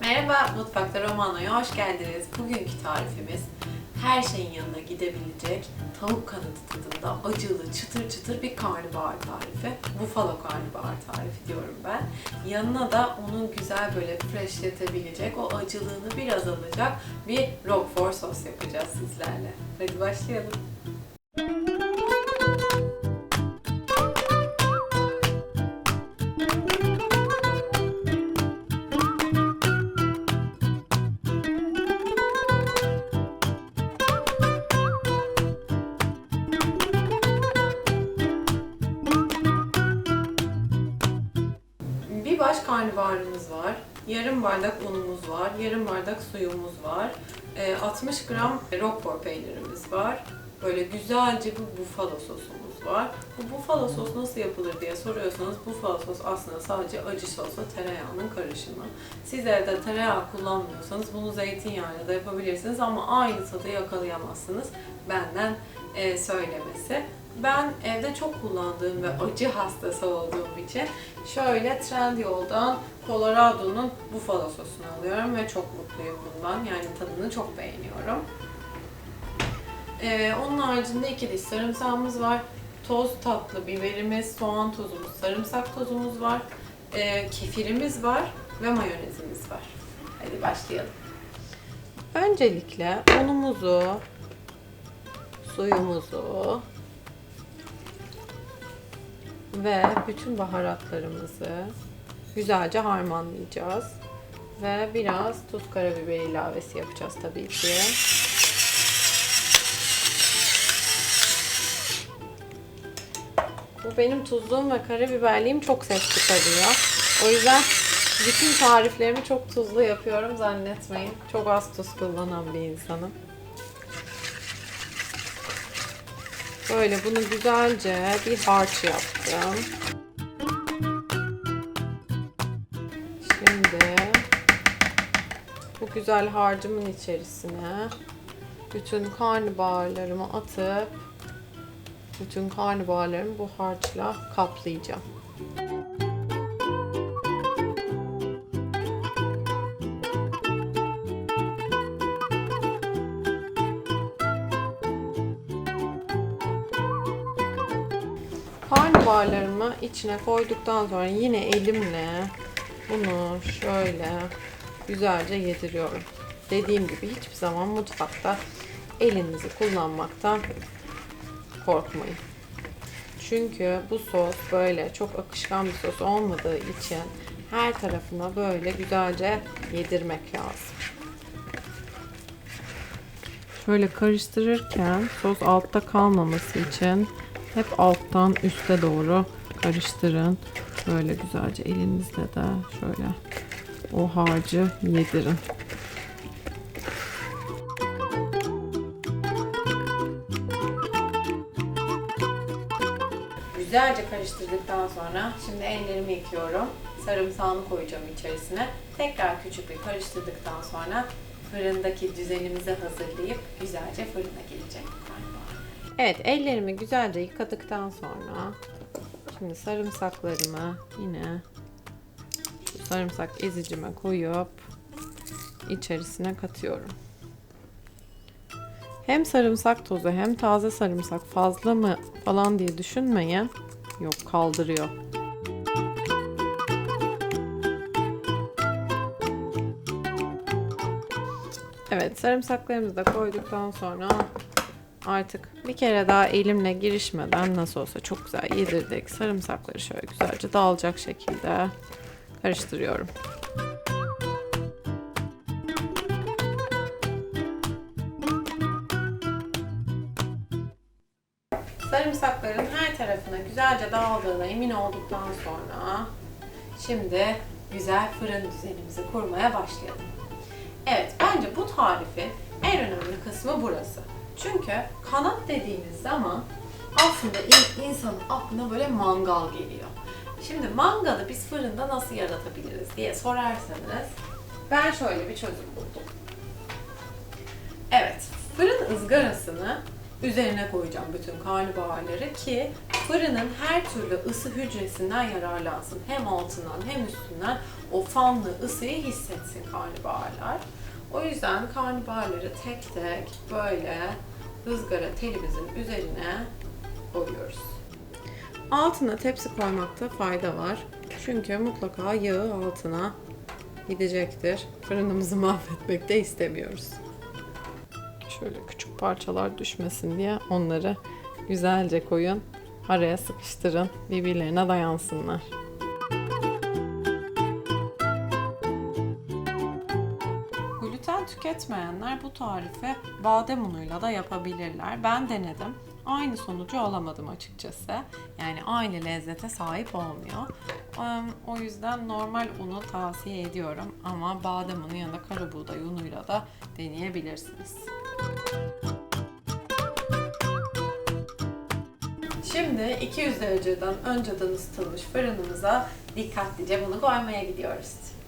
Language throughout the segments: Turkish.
Merhaba, Mutfakta Romano'ya hoş geldiniz. Bugünkü tarifimiz her şeyin yanına gidebilecek tavuk kanadı tadında acılı, çıtır çıtır bir karnabahar tarifi. Buffalo karnabahar tarifi diyorum ben. Yanına da onun güzel böyle freshletebilecek, o acılığını biraz alacak bir roquefort sos yapacağız sizlerle. Hadi başlayalım. Yarım bardak unumuz var. Yarım bardak suyumuz var. Ee, 60 gram roquefort peynirimiz var. Böyle güzelce bir buffalo sosumuz var. Bu buffalo sos nasıl yapılır diye soruyorsanız buffalo sos aslında sadece acı sosla tereyağının karışımı. Siz evde tereyağı kullanmıyorsanız bunu zeytinyağıyla da yapabilirsiniz ama aynı tadı yakalayamazsınız. Benden e, söylemesi. Ben evde çok kullandığım ve acı hastası olduğum için şöyle Trendyol'dan Colorado'nun Buffalo sosunu alıyorum ve çok mutluyum bundan. Yani tadını çok beğeniyorum. Ee, onun haricinde iki diş sarımsağımız var. Toz tatlı biberimiz, soğan tozumuz, sarımsak tozumuz var. Ee, kefirimiz var ve mayonezimiz var. Hadi başlayalım. Öncelikle unumuzu, suyumuzu, ve bütün baharatlarımızı güzelce harmanlayacağız. Ve biraz tuz karabiber ilavesi yapacağız tabii ki. Bu benim tuzluğum ve karabiberliğim çok ses çıkarıyor. O yüzden bütün tariflerimi çok tuzlu yapıyorum zannetmeyin. Çok az tuz kullanan bir insanım. Böyle bunu güzelce bir harç yaptım. Şimdi bu güzel harcımın içerisine bütün karnabaharlarımı atıp bütün karnabaharlarımı bu harçla kaplayacağım. Karnabaharlarımı içine koyduktan sonra yine elimle bunu şöyle güzelce yediriyorum. Dediğim gibi hiçbir zaman mutfakta elinizi kullanmaktan korkmayın. Çünkü bu sos böyle çok akışkan bir sos olmadığı için her tarafına böyle güzelce yedirmek lazım. Şöyle karıştırırken sos altta kalmaması için hep alttan üste doğru karıştırın. Böyle güzelce elinizle de şöyle o harcı yedirin. Güzelce karıştırdıktan sonra şimdi ellerimi yıkıyorum. Sarımsağını koyacağım içerisine. Tekrar küçük bir karıştırdıktan sonra fırındaki düzenimizi hazırlayıp güzelce fırına karnabahar. Evet ellerimi güzelce yıkadıktan sonra şimdi sarımsaklarımı yine sarımsak ezicime koyup içerisine katıyorum. Hem sarımsak tozu hem taze sarımsak fazla mı falan diye düşünmeyin. Yok kaldırıyor. Evet sarımsaklarımızı da koyduktan sonra artık bir kere daha elimle girişmeden nasıl olsa çok güzel yedirdik. Sarımsakları şöyle güzelce dağılacak şekilde karıştırıyorum. Sarımsakların her tarafına güzelce dağıldığına emin olduktan sonra şimdi güzel fırın düzenimizi kurmaya başlayalım. Evet, bence bu tarifin en önemli kısmı burası. Çünkü kanat dediğiniz zaman aslında in- insanın aklına böyle mangal geliyor. Şimdi mangalı biz fırında nasıl yaratabiliriz diye sorarsanız ben şöyle bir çözüm buldum. Evet, fırın ızgarasını üzerine koyacağım bütün karnabaharları ki fırının her türlü ısı hücresinden yararlansın. Hem altından hem üstünden o fanlı ısıyı hissetsin karnabaharlar. O yüzden karnabaharları tek tek böyle ızgara telimizin üzerine koyuyoruz. Altına tepsi koymakta fayda var. Çünkü mutlaka yağı altına gidecektir. Fırınımızı mahvetmek de istemiyoruz. Şöyle küçük parçalar düşmesin diye onları güzelce koyun. Araya sıkıştırın. Birbirlerine dayansınlar. Gluten tüketmeyenler bu tarifi badem unuyla da yapabilirler. Ben denedim. Aynı sonucu alamadım açıkçası. Yani aynı lezzete sahip olmuyor. O yüzden normal unu tavsiye ediyorum ama badem unu ya da kara buğday unuyla da deneyebilirsiniz. Şimdi 200 dereceden önceden ısıtılmış fırınımıza dikkatlice bunu koymaya gidiyoruz.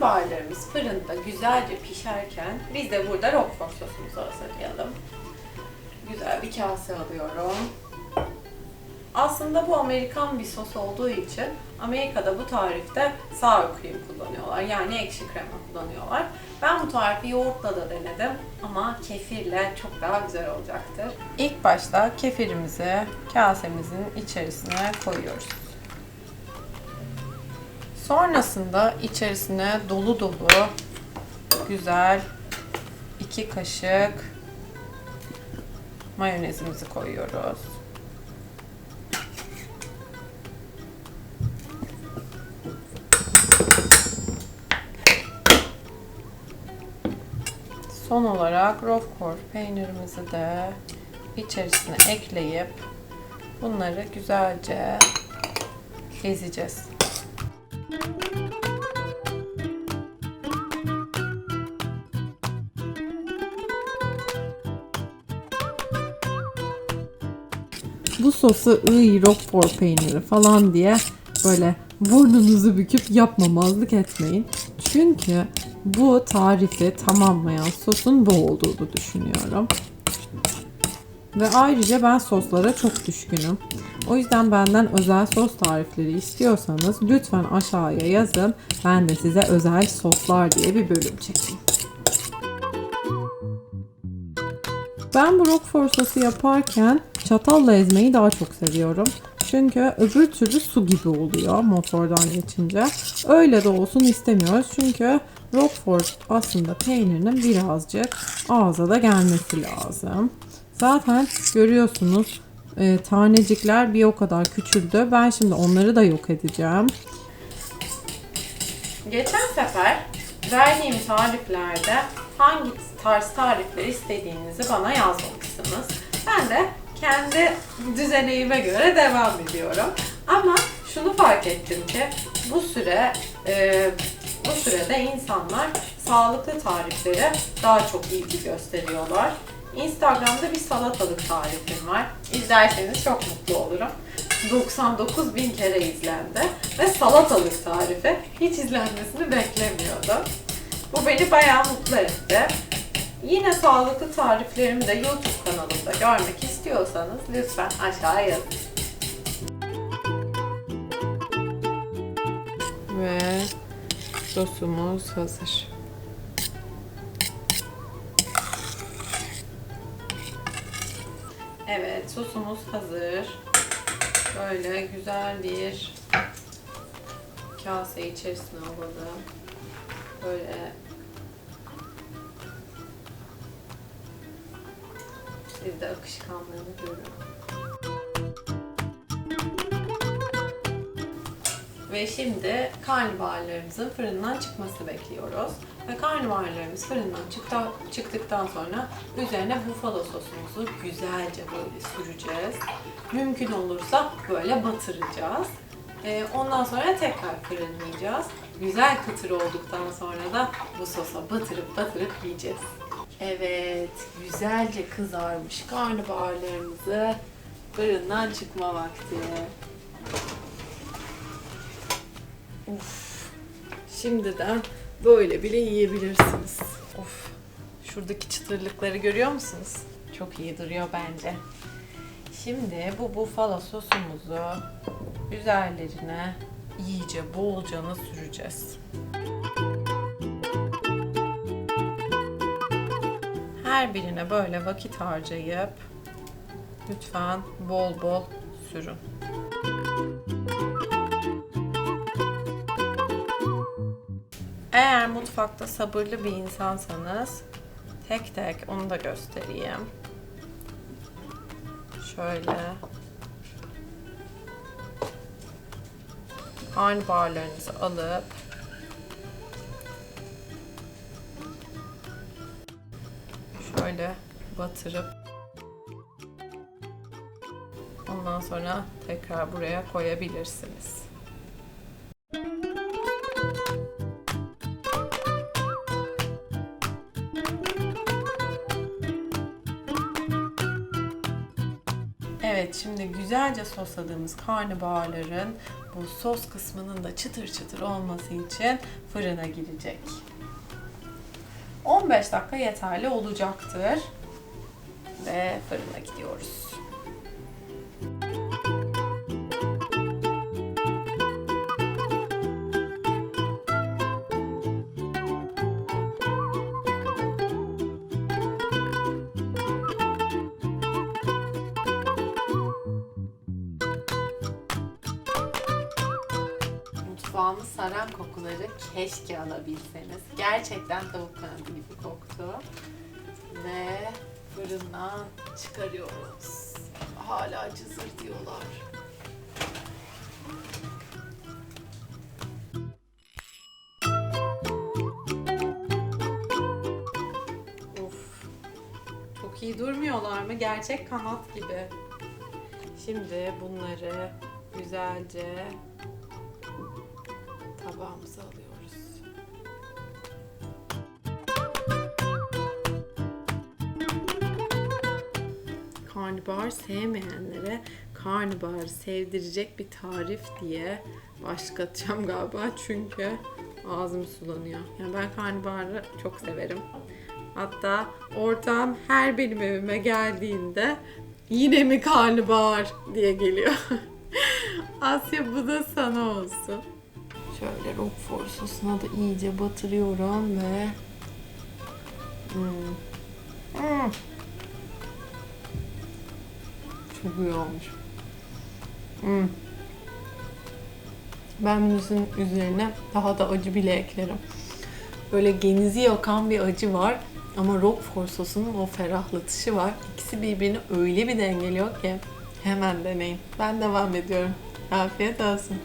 Karnabaharlarımız fırında güzelce pişerken biz de burada roquefort sosumuzu hazırlayalım. Güzel bir kase alıyorum. Aslında bu Amerikan bir sos olduğu için Amerika'da bu tarifte sour cream kullanıyorlar. Yani ekşi krema kullanıyorlar. Ben bu tarifi yoğurtla da denedim ama kefirle çok daha güzel olacaktır. İlk başta kefirimizi kasemizin içerisine koyuyoruz. Sonrasında içerisine dolu dolu güzel 2 kaşık mayonezimizi koyuyoruz. Son olarak Roquefort peynirimizi de içerisine ekleyip bunları güzelce ezeceğiz. Bu sosu ıy roquefort peyniri falan diye böyle burnunuzu büküp yapmamazlık etmeyin. Çünkü bu tarifi tamamlayan sosun bu olduğunu düşünüyorum. Ve ayrıca ben soslara çok düşkünüm. O yüzden benden özel sos tarifleri istiyorsanız lütfen aşağıya yazın. Ben de size özel soslar diye bir bölüm çekeyim. Ben bu roquefort sosu yaparken çatalla ezmeyi daha çok seviyorum. Çünkü öbür türlü su gibi oluyor motordan geçince. Öyle de olsun istemiyoruz. Çünkü roquefort aslında peynirinin birazcık ağza da gelmesi lazım. Zaten görüyorsunuz e, tanecikler bir o kadar küçüldü. Ben şimdi onları da yok edeceğim. Geçen sefer verdiğim tariflerde hangi tarz tarifleri istediğinizi bana yazmamışsınız. Ben de kendi düzeneğime göre devam ediyorum. Ama şunu fark ettim ki bu süre e, bu sürede insanlar sağlıklı tariflere daha çok ilgi gösteriyorlar. Instagram'da bir salatalık tarifim var. İzlerseniz çok mutlu olurum. 99 bin kere izlendi ve salatalık tarifi hiç izlenmesini beklemiyordum. Bu beni bayağı mutlu etti. Yine sağlıklı tariflerimi de YouTube kanalımda görmek istiyorsanız lütfen aşağıya yazın. Ve sosumuz hazır. Evet, sosumuz hazır. Böyle güzel bir kase içerisine alalım. Böyle siz de akışkanlığını görün. Ve şimdi karnabaharlarımızın fırından çıkmasını bekliyoruz. Ve karnabaharlarımız fırından çıktı, çıktıktan sonra üzerine bufalo sosumuzu güzelce böyle süreceğiz. Mümkün olursa böyle batıracağız. Ee, ondan sonra tekrar fırınlayacağız. Güzel kıtır olduktan sonra da bu sosa batırıp batırıp yiyeceğiz. Evet, güzelce kızarmış karnabaharlarımızı fırından çıkma vakti. Uf, şimdiden böyle bile yiyebilirsiniz. Of, Şuradaki çıtırlıkları görüyor musunuz? Çok iyi duruyor bence. Şimdi bu bufalo sosumuzu üzerlerine iyice bolcana süreceğiz. Her birine böyle vakit harcayıp lütfen bol bol sürün. Eğer mutfakta sabırlı bir insansanız tek tek onu da göstereyim. Şöyle karnabaharlarınızı alıp şöyle batırıp ondan sonra tekrar buraya koyabilirsiniz. Şimdi güzelce sosladığımız karnabaharların bu sos kısmının da çıtır çıtır olması için fırına girecek. 15 dakika yeterli olacaktır. Ve fırına gidiyoruz. Mutfağımı saran kokuları keşke alabilseniz. Gerçekten tavuk kanadı gibi koktu. Ve fırından çıkarıyoruz. Hala cızır diyorlar. Of. Çok iyi durmuyorlar mı? Gerçek kanat gibi. Şimdi bunları güzelce Karnabahar sevmeyenlere karnabahar sevdirecek bir tarif diye başlatacağım galiba çünkü ağzım sulanıyor. Yani ben karnabaharı çok severim. Hatta ortağım her benim evime geldiğinde yine mi karnabahar diye geliyor. Asya bu da sana olsun. Şöyle roquefort sosuna da iyice batırıyorum ve Hmm. Hmm. Çok iyi olmuş. Hmm. Ben bunun üzerine daha da acı bile eklerim. Böyle genizi yakan bir acı var ama roquefort sosunun o ferahlatışı var. İkisi birbirini öyle bir dengeliyor ki hemen deneyin. Ben devam ediyorum. Afiyet olsun.